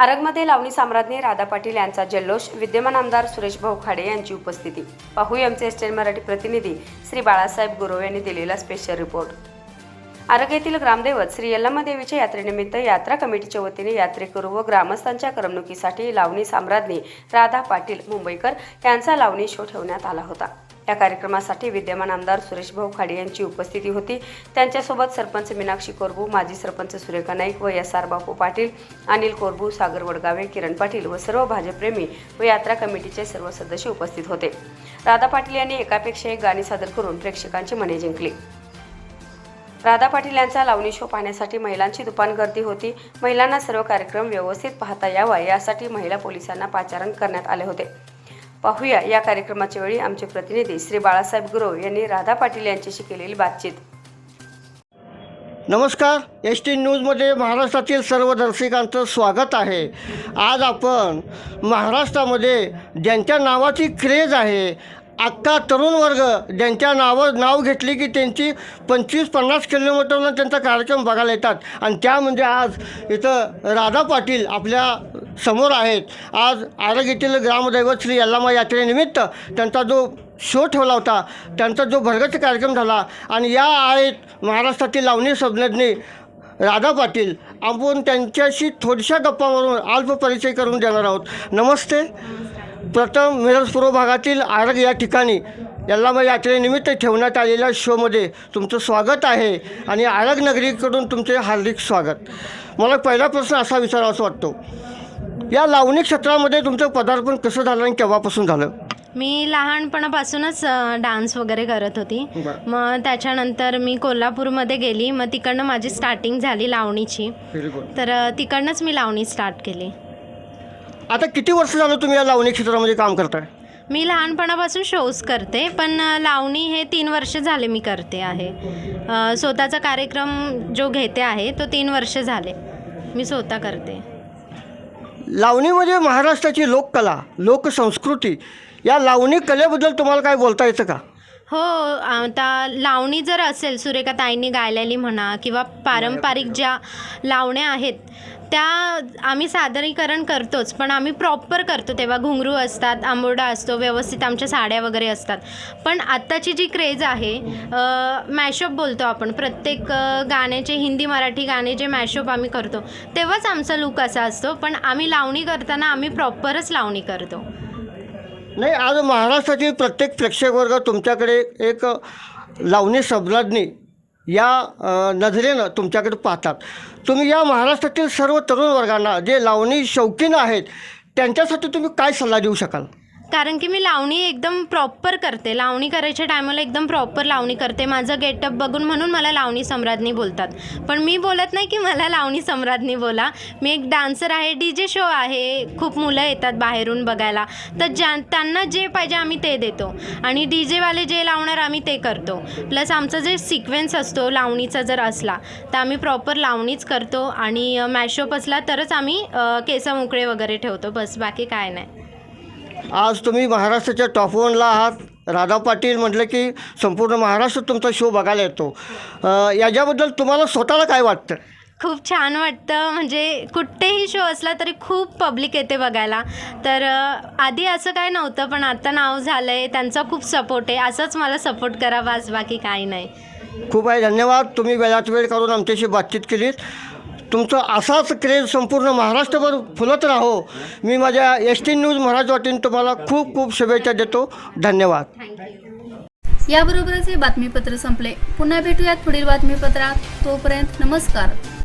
आरगमध्ये लावणी साम्राज्ञी राधा पाटील यांचा जल्लोष विद्यमान आमदार सुरेश भाऊ खाडे यांची उपस्थिती. पाहूया आमचे एस्टेट मराठी प्रतिनिधी श्री बाळासाहेब गुरव यांनी दिलेला स्पेशल रिपोर्ट आरग येथील ग्रामदैवत श्री यल्लम्मा देवीच्या यात्रेनिमित्त यात्रा कमिटीच्या वतीने यात्रेकरू व ग्रामस्थांच्या करमणुकीसाठी लावणी साम्राज्ञी राधा पाटील मुंबईकर यांचा लावणी शो ठेवण्यात आला होता. या कार्यक्रमासाठी विद्यमान आमदार सुरेश भाऊ खाडे यांची उपस्थिती होती. त्यांच्यासोबत सरपंच मीनाक्षी कोरबू माजी सरपंच सुरेखा नाईक व एस आर बापू पाटील अनिल कोरबू सागर वडगावे किरण पाटील व सर्व भाजपप्रेमी व यात्रा कमिटीचे सर्व सदस्य उपस्थित होते. राधा पाटील यांनी एकापेक्षा एक गाणी सादर करून प्रेक्षकांची मने जिंकली. राधा पाटील यांचा लावणी शो पाहण्यासाठी महिलांची दुपान गर्दी होती. महिलांना सर्व कार्यक्रम व्यवस्थित पाहता यावा यासाठी महिला पोलिसांना पाचारण करण्यात आले होते. पाहूया या कार्यक्रमाच्या वेळी आमचे प्रतिनिधी श्री बाळासाहेब गुरव यांनी राधा पाटील यांच्याशी केलेली बातचीत. नमस्कार एस टी न्यूजमध्ये महाराष्ट्रातील सर्व दर्शकांचं स्वागत आहे. आज आपण महाराष्ट्रामध्ये ज्यांच्या नावाची क्रेज आहे आत्ता तरुण वर्ग ज्यांच्या नावं नाव घेतली की त्यांची पंचवीस पन्नास किलोमीटरनं त्यांचा कार्यक्रम बघायला येतात. आणि त्या म्हणजे आज इथं राधा पाटील आपल्या समोर आहेत. आज आरग येथील ग्रामदैवत श्री यल्लामा यात्रेनिमित्त त्यांचा जो शो ठेवला होता त्यांचा जो भरगच कार्यक्रम झाला आणि या आहेत महाराष्ट्रातील लावणी संज्ञज्ञी राधा पाटील. आपण त्यांच्याशी थोड्याशा गप्पा मारून अल्प परिचय करून देणार आहोत. नमस्ते. प्रथम मिरज पूर्व भागातील आरग या ठिकाणी यल्लामा यात्रेनिमित्त ठेवण्यात आलेल्या शोमध्ये तुमचं स्वागत आहे आणि आरग नगरीकडून तुमचे हार्दिक स्वागत. मला पहिला प्रश्न असा विचारावा वाटतो या लावणी क्षेत्रामध्ये तुमचं पदार्पण कसं झालं आणि केव्हापासून झालं? मी लहानपणापासूनच डान्स वगैरे करत होती. मग त्याच्यानंतर मी कोल्हापूरमध्ये गेली. मग तिकडनं माझी स्टार्टिंग झाली लावणीची. तर तिकडनंच मी लावणी स्टार्ट केली. आता किती वर्ष झालं तुम्ही या लावणी क्षेत्रामध्ये काम करताय? मी लहानपणापासून शोज करते पण लावणी हे तीन वर्ष झाले मी करते आहे. स्वतःचा कार्यक्रम जो घेते आहे तो तीन वर्ष झाले. मी स्वतः करते. लावणीमध्ये महाराष्ट्राची लोककला लोकसंस्कृती या लावणी कलेबद्दल तुम्हाला काय बोलता येतं का? हो आता लावणी जर असेल सुरेखा ताईंनी गायलेली म्हणा किंवा पारंपरिक ज्या लावण्या आहेत त्या आम्ही सादरीकरण करतोच पण आम्ही प्रॉपर करतो. तेव्हा घुंगरू असतात आंबोडा असतो व्यवस्थित आमच्या साड्या वगैरे असतात. पण आत्ताची जी क्रेज आहे मॅशअप बोलतो आपण प्रत्येक गाण्याचे हिंदी मराठी गाणे जे मॅशअप आम्ही करतो तेव्हाच आमचा लुक असा असतो. पण आम्ही लावणी करताना आम्ही प्रॉपरच लावणी करतो. नाही आज महाराष्ट्रातील प्रत्येक प्रेक्षक वर्ग तुमच्याकडे एक लावणी सम्राज्ञी या नजरेनं तुमच्याकडे पाहतात. तुम्ही या महाराष्ट्रातील सर्व तरुण वर्गांना जे लावणी शौकीन आहेत त्यांच्यासाठी तुम्ही काय सल्ला देऊ शकाल? कारण की मी लावणी एकदम प्रॉपर करते. लावणी करायच्या टायमाला एकदम प्रॉपर लावणी करते. माझं गेटअप बघून म्हणून मला लावणी सम्राज्ञी बोलतात. पण मी बोलत नाही की मला लावणी सम्राज्ञी बोला. मी एक डान्सर आहे डी जे शो आहे. खूप मुलं येतात बाहेरून बघायला. तर ज्या त्यांना जे पाहिजे आम्ही ते देतो. आणि डी जेवाले जे लावणार आम्ही ते करतो. प्लस आमचा जे सिक्वेन्स असतो लावणीचा जर असला तर आम्ही प्रॉपर लावणीच करतो. आणि मॅशोप असला तरच आम्ही केस मोकळे वगैरे ठेवतो. बस बाकी काय नाही. आज तुम्ही महाराष्ट्राच्या टॉप वनला आहात. राधा पाटील म्हटलं की संपूर्ण महाराष्ट्र तुमचा शो बघायला येतो. याच्याबद्दल तुम्हाला स्वतःला काय वाटतं? खूप छान वाटतं. म्हणजे कुठेही शो असला तरी खूप पब्लिक येते बघायला. तर आधी असं काय नव्हतं पण आता नाव झालं आहे त्यांचा खूप सपोर्ट आहे. असंच मला सपोर्ट करा बस. बाकी काही नाही. खूप आहे. धन्यवाद. तुम्ही वेळात वेळ काढून आमच्याशी बातचीत केलीत. तुमचं असाच क्रेज संपूर्ण महाराष्ट्रभर फुलत राहो. मी माझ्या एस टी न्यूज महाराष्ट्र वाटीन तुम्हाला खूप खूप शुभेच्छा देतो. धन्यवाद. याबरोबरच हे बातमीपत्र संपले. पुन्हा भेटूयात पुढील बातमीपत्रात. तोपर्यंत नमस्कार.